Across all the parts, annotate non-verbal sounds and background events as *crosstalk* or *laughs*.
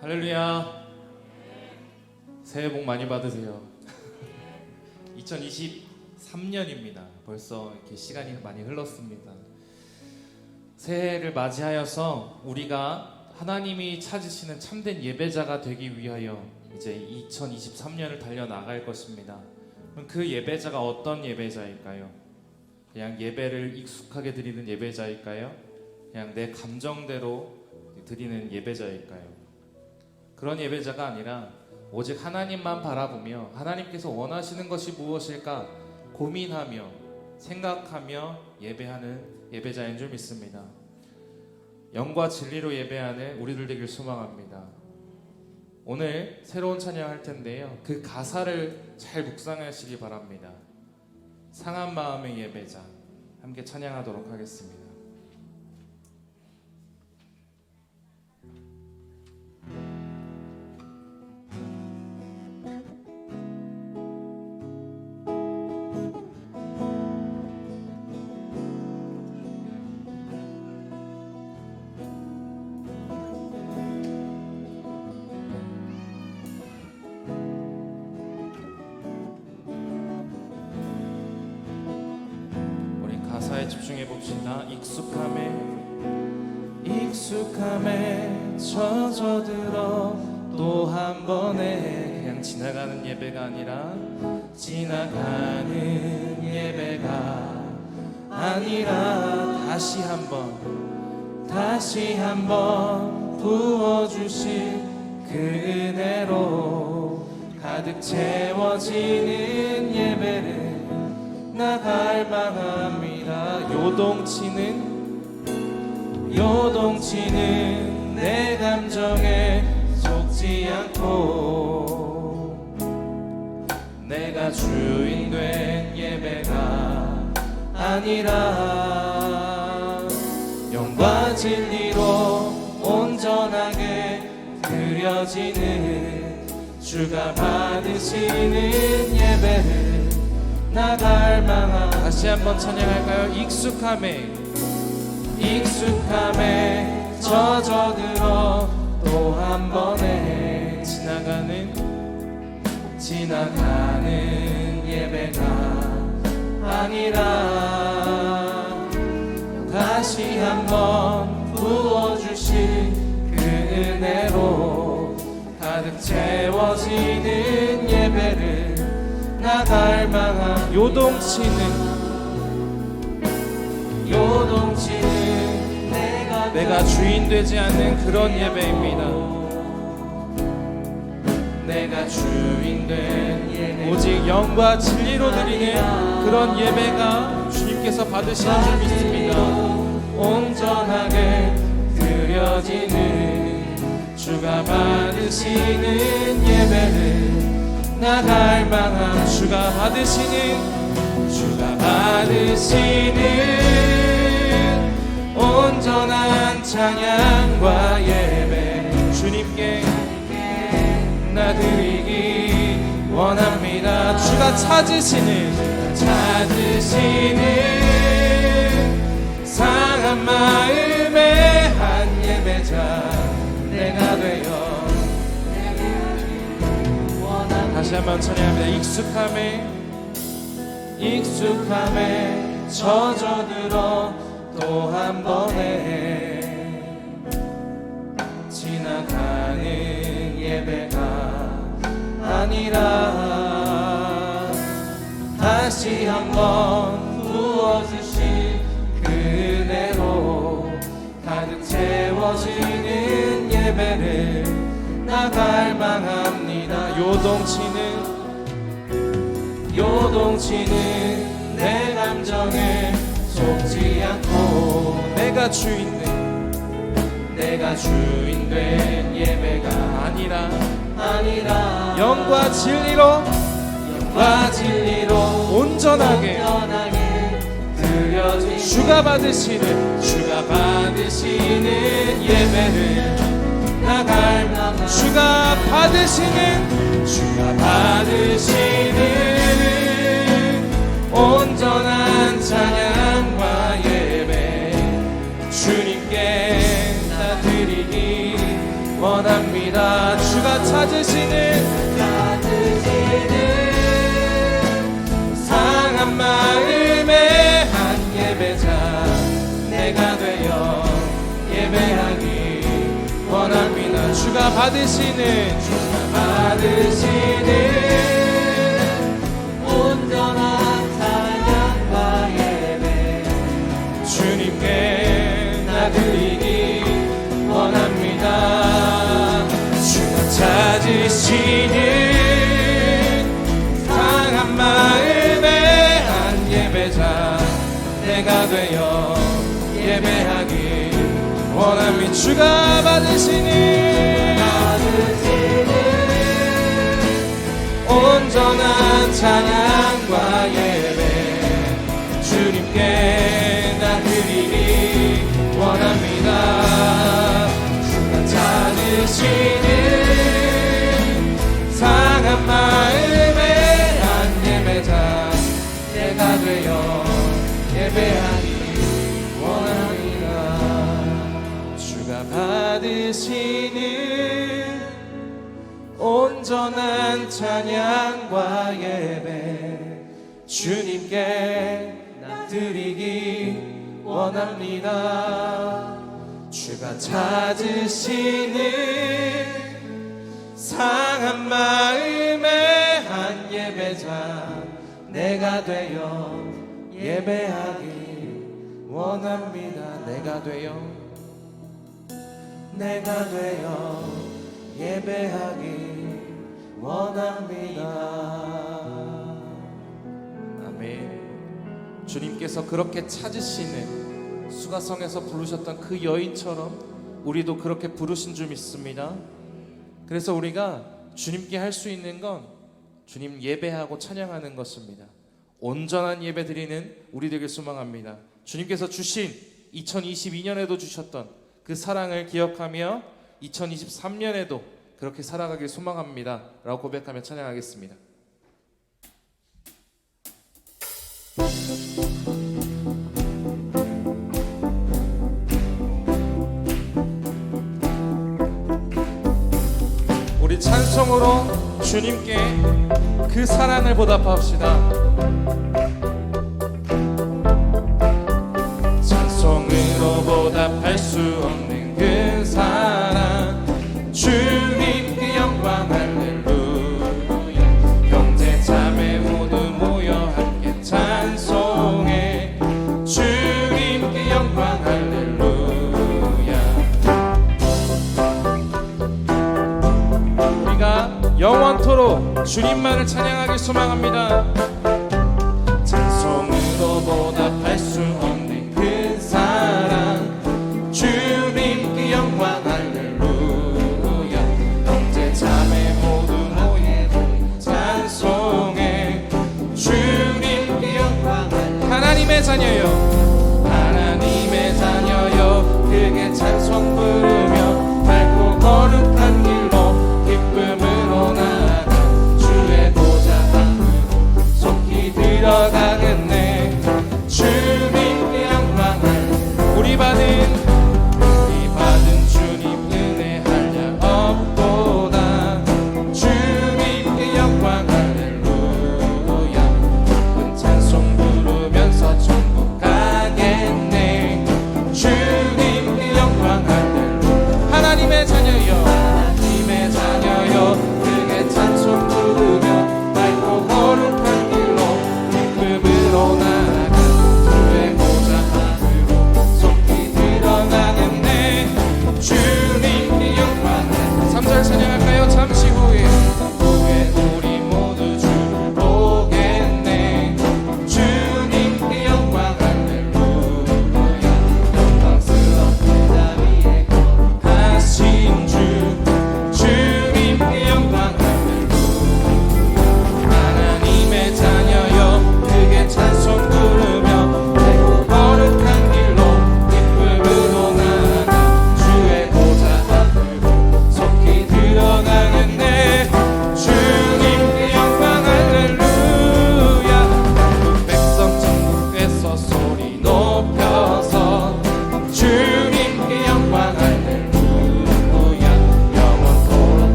할렐루야. 새해 복 많이 받으세요. *laughs* 2023년입니다. 벌써 이렇게 시간이 많이 흘렀습니다. 새해를 맞이하여서 우리가 하나님이 찾으시는 참된 예배자가 되기 위하여 이제 2023년을 달려 나갈 것입니다. 그럼 그 예배자가 어떤 예배자일까요? 그냥 예배를 익숙하게 드리는 예배자일까요? 그냥 내 감정대로 드리는 예배자일까요? 그런 예배자가 아니라 오직 하나님만 바라보며 하나님께서 원하시는 것이 무엇일까 고민하며 생각하며 예배하는 예배자인 줄 믿습니다. 영과 진리로 예배하는 우리들 되길 소망합니다. 오늘 새로운 찬양 할 텐데요. 그 가사를 잘 묵상하시기 바랍니다. 상한 마음의 예배자 함께 찬양하도록 하겠습니다. 봅시다. 익숙함에 익숙함에 젖어들어 또 한 번에 그냥 지나가는 예배가 아니라 지나가는 예배가 아니라 다시 한번 다시 한번 부어주신 그 은혜로 가득 채워지는 예배를 나갈 만합니다 요동치는 요동치는 내 감정에 속지 않고 내가 주인 된 예배가 아니라 영과 진리로 온전하게 드려지는 주가 받으시는 예배를 나갈 만한 다시 한번 찬양할까요? 익숙함에 익숙함에 젖어 들어 또 한 번에 지나가는 지나가는 예배가 아니라 다시 한번 부어주신 그 은혜로 가득 채워지는 예배를 나갈 만한 요동치는 내가, 주인 되지 않는 그런 예배입니다. 내가 주인 된 오직 영과 진리로 드리는 그런 예배가 주님께서 받으시는 줄 믿습니다. 온전하게 드려지는 주가 받으시는 예배를 나갈 만한 주가 받으시는 주가 받으시는 온전한 찬양과 예배. 주님께 나 드리기 원합니다. 주가 찾으시는 찾으시는 상한 마음의 한 예배자 내가 되어. 다시 한번 찬양합니다. 익숙함에 익숙함에 젖어들어 또 한 번에 지나가는 예배가 아니라 다시 한번 부어주신 그 은혜로 가득 채워지는 예배를 나갈 만합니다. 요동치는 요동치는 내 감정에 속지 않고 내가 주인 된 내가 주인 된 예배가 아니라 아니라 영과 진리로 영과 진리로 온전하게 온전하게 드려진 주가 받으시는 주가 받으시는 예배를 나갈 주가 받으시는 주가 받으시는 온전한 찬양 원합니다. 주가 찾으시는 상한 마음의 한 예배자 내가 되어 예배하기 원합니다. 주가 받으시는 주가 받으시는 내가 되어 예배하기 원합니다 주가 받으시는 온전한 찬양과 예배. 주님께 나 드리기 원합니다. 주가 찾으시는 받으시는 온전한 찬양과 예배. 주님께 드리기 원합니다. 주가 찾으시는 상한 마음의 한 예배자 내가 되어 예배하기 원합니다. 내가 되어 내가 되어 예배하기 원합니다. 아멘. 주님께서 그렇게 찾으시는 수가성에서 부르셨던 그 여인처럼 우리도 그렇게 부르신 줄 믿습니다. 그래서 우리가 주님께 할 수 있는 건 주님 예배하고 찬양하는 것입니다. 온전한 예배 드리는 우리 되길 소망합니다. 주님께서 주신 2022년에도 주셨던 그 사랑을 기억하며 2023년에도 그렇게 살아가길 소망합니다. 라고 고백하며 찬양하겠습니다. 우리 찬송으로 주님께 그 사랑을 보답합시다. 수 없는 그 사랑. 주님께 영광 할렐루야. 형제 자매 모두 모여 함께 찬송해. 주님께 영광 할렐루야. 우리가 영원토록 주님만을 찬양하길 소망합니다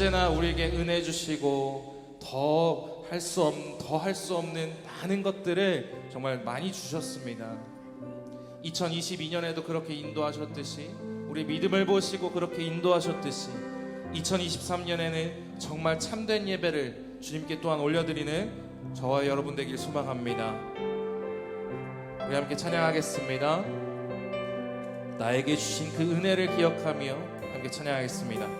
언제나 우리에게 은혜 주시고 더 할 수 없, 더 할 수 없는 많은 것들을 정말 많이 주셨습니다. 2022년에도 그렇게 인도하셨듯이 우리 믿음을 보시고 그렇게 인도하셨듯이 2023년에는 정말 참된 예배를 주님께 또한 올려드리는 저와 여러분 되길 소망합니다. 우리 함께 찬양하겠습니다. 나에게 주신 그 은혜를 기억하며 함께 찬양하겠습니다.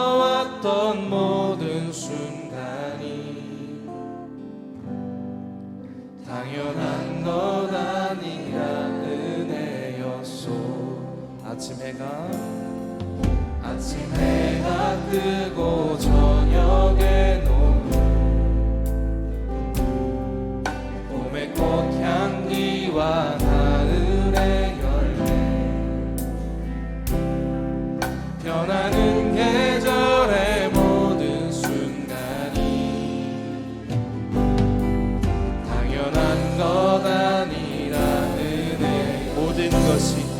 assim.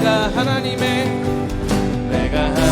내가 하나님의 내가 하나님의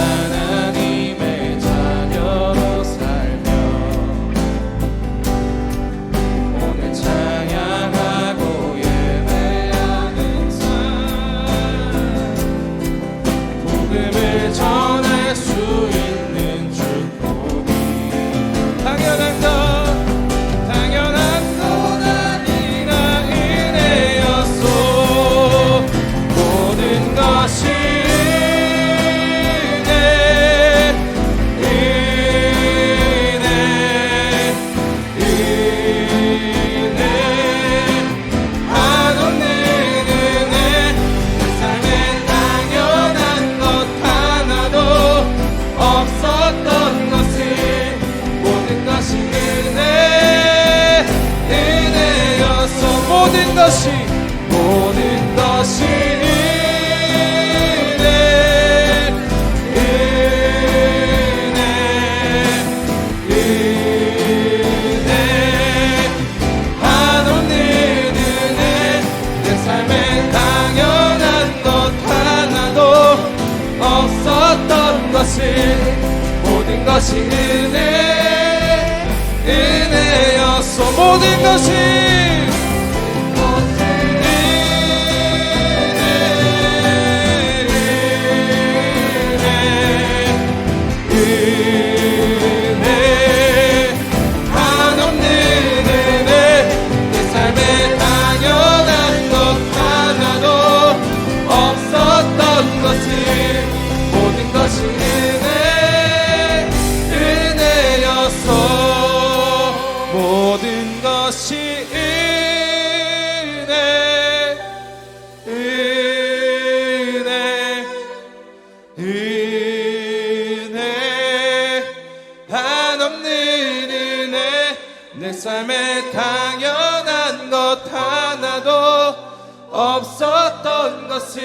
bendito sea. 내 삶에 당연한 것 하나도 없었던 것을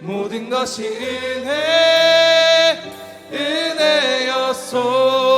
모든 것이 은혜 은혜였소